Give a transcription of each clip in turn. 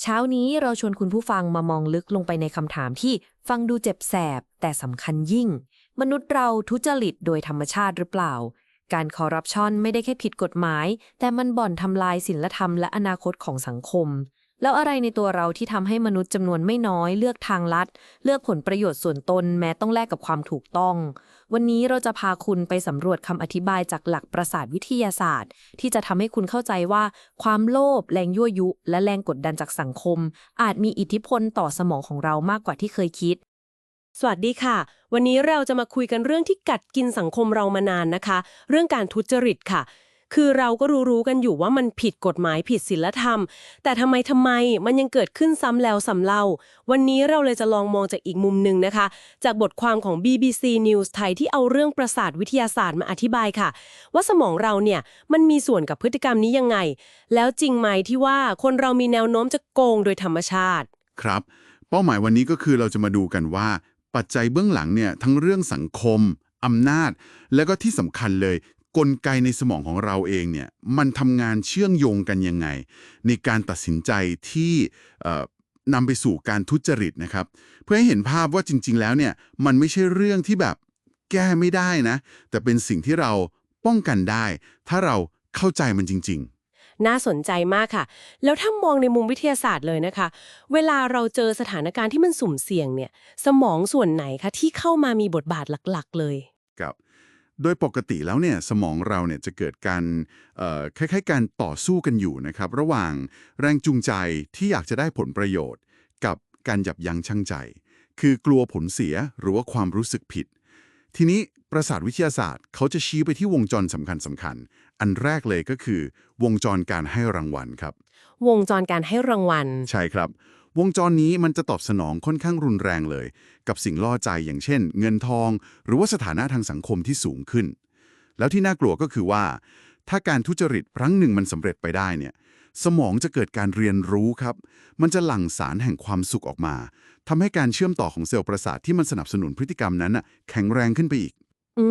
เช้านี้เราชวนคุณผู้ฟังมามองลึกลงไปในคำถามที่ฟังดูเจ็บแสบ แต่สำคัญยิ่ง มนุษย์เราทุจริตโดยธรรมชาติหรือเปล่า การคอร์รัปชันไม่ได้แค่ผิดกฎหมาย แต่มันบ่อนทำลายศีลธรรมและอนาคตของสังคม แล้วอะไรในตัวเราที่ทำให้มนุษย์จำนวนไม่น้อย เลือกทางลัด เลือกผลประโยชน์ส่วนตนแม้ต้องแลกกับความถูกต้อง วันนี้เราจะพาคุณไปสำรวจคำอธิบายจากหลักประสาทวิทยาศาสตร์ ที่จะทำให้คุณเข้าใจว่า ความโลภแรงยั่วยุ และแรงกดดันจากสังคม อาจมีอิทธิพลต่อสมองของเรามากกว่าที่เคยคิด สวัสดีค่ะ วันนี้เราจะมาคุยกันเรื่องที่กัดกินสังคมเรามานานนะคะ เรื่องการทุจริตค่ะ คือเราก็รู้ๆกันอยู่ว่ามันผิดกฎหมายผิดศีลธรรม แต่ทำไมทำไมมันยังเกิดขึ้นซ้ำแล้วซ้ำเล่า วันนี้เราเลยจะลองมองจากอีกมุมหนึ่งนะคะ จากบทความของ BBC News ไทยที่เอาเรื่องประสาทวิทยาศาสตร์มาอธิบายค่ะ ว่าสมองเราเนี่ยมันมีส่วนกับพฤติกรรมนี้ยังไง แล้วจริงไหมที่ว่าคนเรามีแนวโน้มจะโกงโดยธรรมชาติ ครับ เป้าหมายวันนี้ก็คือเราจะมาดูกันว่า ปัจจัยเบื้องหลังเนี่ยทั้งเรื่องสังคมอำนาจ แล้วก็ที่สำคัญเลย กลไกในสมองของเราเองเนี่ยมันทำงานเชื่องโยงกันยังไง ในการตัดสินใจที่เอ่อนำไปสู่การทุจริตนะครับ เพื่อให้เห็นภาพว่าจริง ๆ แล้วเนี่ยมันไม่ใช่เรื่องที่แบบแก้ไม่ได้นะ แต่เป็นสิ่งที่เราป้องกันได้ ถ้าเราเข้าใจมันจริง ๆน่าสนใจมากค่ะ แล้วถ้ามองในมุมวิทยาศาสตร์เลยนะคะ เวลาเราเจอสถานการณ์ที่มันสุ่มเสี่ยงเนี่ย สมองส่วนไหนคะที่เข้ามามีบทบาทหลักๆ เลย โดยปกติแล้วเนี่ยสมองเราเนี่ยจะเกิดการเอ่อคล้ายๆ การต่อสู้กันอยู่นะครับ ระหว่างแรงจูงใจที่อยากจะได้ผลประโยชน์ กับการยับยั้งชั่งใจ คือกลัวผลเสียหรือว่าความรู้สึกผิด ทีนี้ประสาทวิทยาศาสตร์ เขาจะชี้ไปที่วงจรสำคัญสำคัญๆอันแรกเลยก็คือ วงจรการให้รางวัลครับ วงจรการให้รางวัล ใช่ครับ วงจรนี้มันจะตอบสนองค่อนข้างรุนแรงเลย กับสิ่งล่อใจอย่างเช่น เงินทอง หรือว่าสถานะทางสังคมที่สูงขึ้น แล้วที่น่ากลัวก็คือว่า ถ้าการทุจริตครั้งหนึ่งมันสำเร็จไปได้เนี่ยสมองจะเกิดการเรียนรู้ครับ มันจะหลั่งสารแห่งความสุขออกมาทำให้การเชื่อมต่อของเซลล์ประสาทที่มันสนับสนุนพฤติกรรมนั้นน่ะแข็งแรงขึ้นไปอีก อื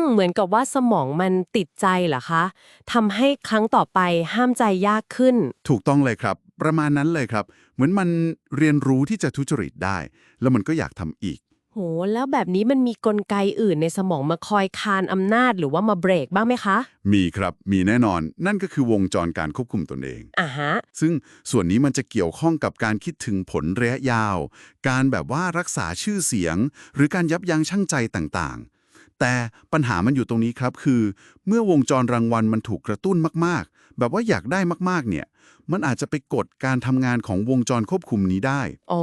ม เหมือนกับว่าสมองมันติดใจเหรอคะทำให้ครั้งต่อไปห้ามใจยากขึ้น ถูกต้องเลยครับ ประมาณนั้นเลยครับ เหมือนมันเรียนรู้ที่จะทุจริตได้ แล้วมันก็อยากทำอีก โห แล้วแบบนี้มันมีกลไกอื่นในสมองมาคอยคานอำนาจหรือว่ามาเบรกบ้างไหมคะ มีครับ มีแน่นอน นั่นก็คือวงจรการควบคุมตนเอง อ่าฮะ ซึ่งส่วนนี้มันจะเกี่ยวข้องกับการคิดถึงผลระยะยาว การแบบว่ารักษาชื่อเสียง หรือการยับยั้งชั่งใจต่างๆ แต่ปัญหามันอยู่ตรงนี้ครับคือ เมื่อวงจรรางวัลมันถูกกระตุ้นมากๆ แบบว่าอยากได้มากๆเนี่ย มันอาจจะไปกดการทำงานของวงจรควบคุมนี้ได้อ๋อ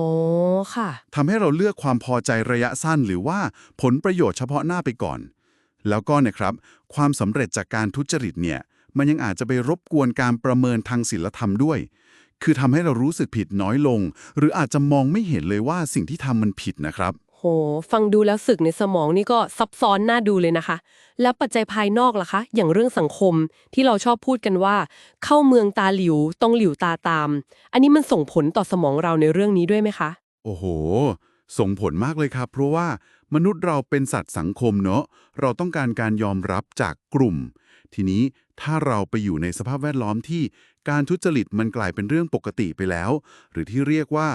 ค่ะทำให้เราเลือกความพอใจระยะสั้น หรือว่าผลประโยชน์เฉพาะหน้าไปก่อน แล้วก็เนี่ยครับ ความสำเร็จจากการทุจริตเนี่ย มันยังอาจจะไปรบกวนการประเมินทางศีลธรรมด้วย คือทำให้เรารู้สึกผิดน้อยลง หรืออาจจะมองไม่เห็นเลยว่าสิ่งที่ทำมันผิดนะครับ โห ฟังดูแล้วสึกในสมองนี่ก็ซับซ้อนน่าดูเลยนะคะ แล้วปัจจัยภายนอกล่ะคะ อย่างเรื่องสังคมที่เราชอบพูดกันว่า เข้าเมืองตาหลิวต้องหลิวตาตาม อันนี้มันส่งผลต่อสมองเราในเรื่องนี้ด้วยไหมคะ โอ้โห ส่งผลมากเลยครับ เพราะว่ามนุษย์เราเป็นสัตว์สังคมเนอะเราต้องการการยอมรับจากกลุ่ม ทีนี้ถ้าเราไปอยู่ในสภาพแวดล้อมที่การทุจริตมันกลายเป็นเรื่องปกติไปแล้ว หรือที่เรียกว่า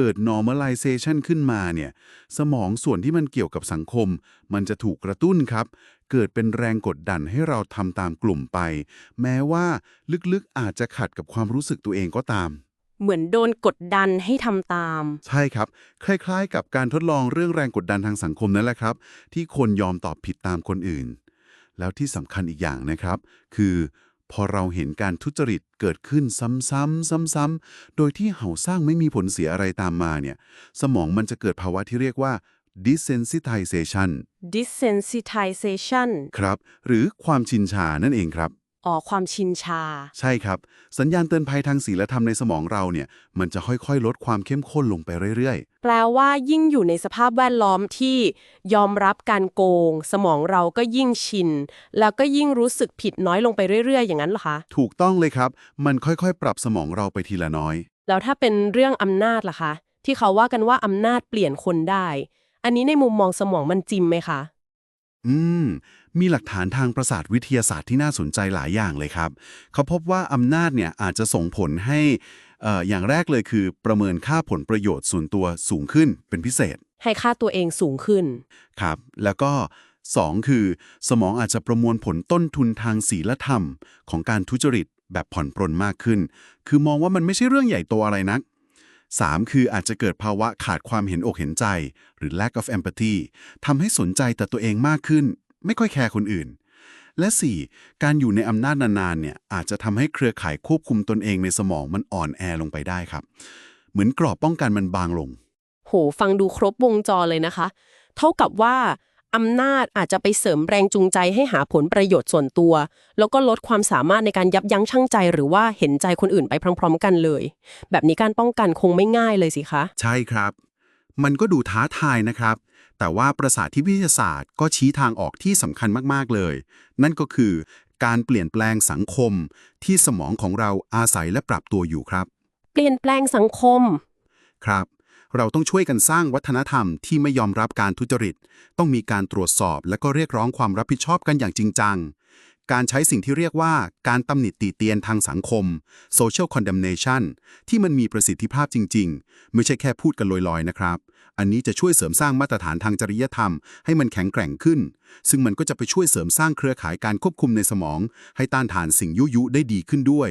เกิด normalization ขึ้นมาเนี่ยสมองส่วนที่มันเกี่ยวกับสังคม มันจะถูกกระตุ้นครับ เกิดเป็นแรงกดดันให้เราทำตามกลุ่มไป แม้ว่าลึกๆอาจจะขัดกับความรู้สึกตัวเองก็ตาม เหมือนโดนกดดันให้ทำตาม ใช่ครับ คล้ายๆ กับการทดลองเรื่องแรงกดดันทางสังคมนั่นแหละครับ ที่คนยอมตอบผิดตามคนอื่น แล้วที่สำคัญอีกอย่างนะครับ คือ พอเราเห็นการทุจริตเกิดขึ้นซ้ำๆซ้ำๆ โดยที่เห่าสร้างไม่มีผลเสียอะไรตามมาเนี่ย สมองมันจะเกิดภาวะที่เรียกว่า desensitization desensitization ครับ หรือความชินชานั่นเองครับ อ๋อความชินชา ใช่ครับ สัญญาณเตือนภัยทางศีลธรรมในสมองเราเนี่ย มันจะค่อยๆ ลดความเข้มข้นลงไปเรื่อยๆแปลว่ายิ่งอยู่ในสภาพแวดล้อมที่ยอมรับการโกง สมองเราก็ยิ่งชิน แล้วก็ยิ่งรู้สึกผิดน้อยลงไปเรื่อย ๆ อย่างนั้นเหรอคะถูกต้องเลยครับ มันค่อยๆ ปรับสมองเราไปทีละน้อย แล้วถ้าเป็นเรื่องอำนาจล่ะคะ ที่เขาว่ากันว่าอำนาจเปลี่ยนคนได้ อันนี้ในมุมมองสมองมันจริงไหมคะ อืม มีหลักฐานทางประสาทวิทยาศาสตร์ที่น่าสนใจหลายอย่างเลยครับ เขาพบว่าอำนาจเนี่ยอาจจะส่งผลให้เอ่ออย่างแรกเลยคือ ประเมินค่าผลประโยชน์ส่วนตัวสูงขึ้นเป็นพิเศษ ให้ค่าตัวเองสูงขึ้น ครับ แล้วก็ 2 คือ สมองอาจจะประมวลผลต้นทุนทางศีลธรรม ของการทุจริตแบบผ่อนปรนมากขึ้น คือมองว่ามันไม่ใช่เรื่องใหญ่โตอะไรนัก 3 คืออาจจะเกิดภาวะขาดความเห็นอกเห็นใจ หรือ lack of empathy ทำให้สนใจแต่ตัวเองมากขึ้น ไม่ค่อยแคร์คนอื่น และ 4 การอยู่ในอำนาจนานๆเนี่ยอาจจะทำให้เครือข่ายควบคุมตนเองในสมองมันอ่อนแอลงไปได้ครับ เหมือนกรอบป้องกันมันบางลง โห ฟังดูครบวงจรเลยนะคะ เท่ากับว่าอำนาจอาจจะไปเสริมแรงจูงใจให้หาผลประโยชน์ส่วนตัว แล้วก็ลดความสามารถในการยับยั้งชั่งใจ หรือว่าเห็นใจคนอื่นไปพร้อม ๆ กันเลย แบบนี้การป้องกันคงไม่ง่ายเลยสิคะ ใช่ครับ มันก็ดูท้าทายนะครับ แต่ว่าประสาทที่วิทยาศาสตร์ก็ชี้ทางออกที่สำคัญมาก ๆ เลย นั่นก็คือการเปลี่ยนแปลงสังคมที่สมองของเราอาศัยและปรับตัวอยู่ครับ เปลี่ยนแปลงสังคม ครับ เราต้องช่วยกันสร้างวัฒนธรรมที่ไม่ยอมรับการทุจริต ต้องมีการตรวจสอบและก็เรียกร้องความรับผิดชอบกันอย่างจริงจัง การใช้สิ่งที่เรียกว่าการตำหนิติเตียนทางสังคม social condemnation ที่มันมีประสิทธิภาพจริง ๆ ไม่ใช่แค่พูดกันลอยๆ นะครับ อันนี้จะช่วยเสริมสร้างมาตรฐานทางจริยธรรม ให้มันแข็งแกร่งขึ้น ซึ่งมันก็จะไปช่วยเสริมสร้างเครือข่ายการควบคุมในสมอง ให้ต้านทานสิ่งยุยุได้ดีขึ้นด้วย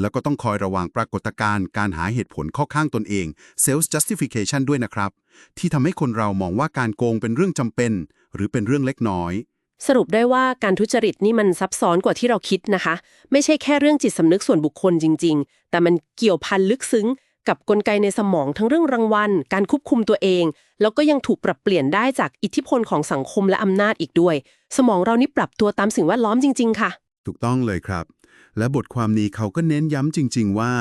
แล้วก็ต้องคอยระวังปรากฏการณ์การหาเหตุผลข้อข้างตนเอง self justification ด้วยนะครับ ที่ทำให้คนเรามองว่าการโกงเป็นเรื่องจำเป็น หรือเป็นเรื่องเล็กน้อย สรุปได้ว่าการทุจริตนี่มันซับซ้อนกว่าที่เราคิดนะคะ ไม่ใช่แค่เรื่องจิตสำนึกส่วนบุคคลจริง ๆ แต่มันเกี่ยวพันลึกซึ้ง กับกลไกในสมองทั้งเรื่องรางวัล การควบคุมตัวเอง แล้วก็ยังถูกปรับเปลี่ยนได้จากอิทธิพลของสังคมและอำนาจอีกด้วย สมองเรานี่ปรับตัวตามสิ่งแวดล้อมจริง ๆ ค่ะ ถูกต้องเลยครับ และบทความนี้เขาก็เน้นย้ำจริง ๆ ว่า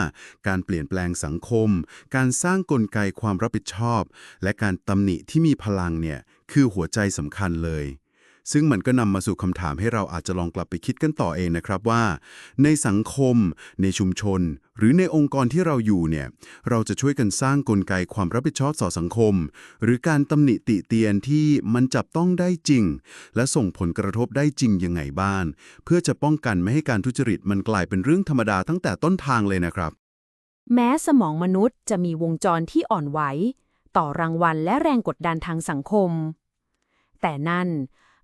การเปลี่ยนแปลงสังคม การสร้างกลไกความรับผิดชอบ และการตำหนิที่มีพลังเนี่ยคือหัวใจสำคัญเลย ซึ่งมันก็นำมาสู่คำถามให้เราอาจจะลองกลับไปคิดกันต่อเองนะครับว่า ในสังคม ในชุมชน หรือในองค์กรที่เราอยู่เนี่ยเราจะช่วยกันสร้างกลไกความรับผิดชอบต่อสังคม หรือการตำหนิติเตียนที่มันจับต้องได้จริง และส่งผลกระทบได้จริงยังไงบ้างเพื่อจะป้องกันไม่ให้การทุจริตมันกลายเป็นเรื่องธรรมดาตั้งแต่ต้นทางเลยนะครับ แม้สมองมนุษย์จะมีวงจรที่อ่อนไหวต่อรางวัลและแรงกดดันทางสังคม แต่นั่น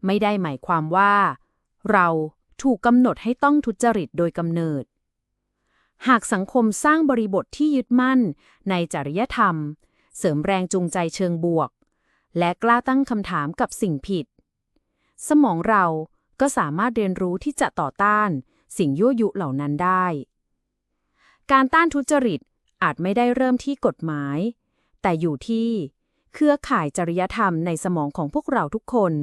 ไม่ได้หมายความว่า เราถูกกำหนดให้ต้องทุจริตโดยกำเนิด หากสังคมสร้างบริบทที่ยึดมั่น ในจริยธรรม เสริมแรงจูงใจเชิงบวก และกล้าตั้งคำถามกับสิ่งผิด สมองเราก็สามารถเรียนรู้ที่จะต่อต้านสิ่งยั่วยุเหล่านั้นได้ การต้านทุจริตอาจไม่ได้เริ่มที่กฎหมาย แต่อยู่ที่เครือข่ายจริยธรรมในสมองของพวกเราทุกคน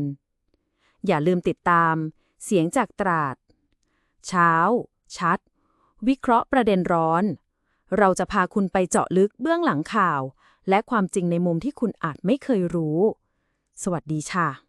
อย่าลืมติดตาม เสียงจากตราด เช้า ชัด วิเคราะห์ประเด็นร้อน เราจะพาคุณไปเจาะลึกเบื้องหลังข่าว และความจริงในมุมที่คุณอาจไม่เคยรู้ สวัสดีค่ะ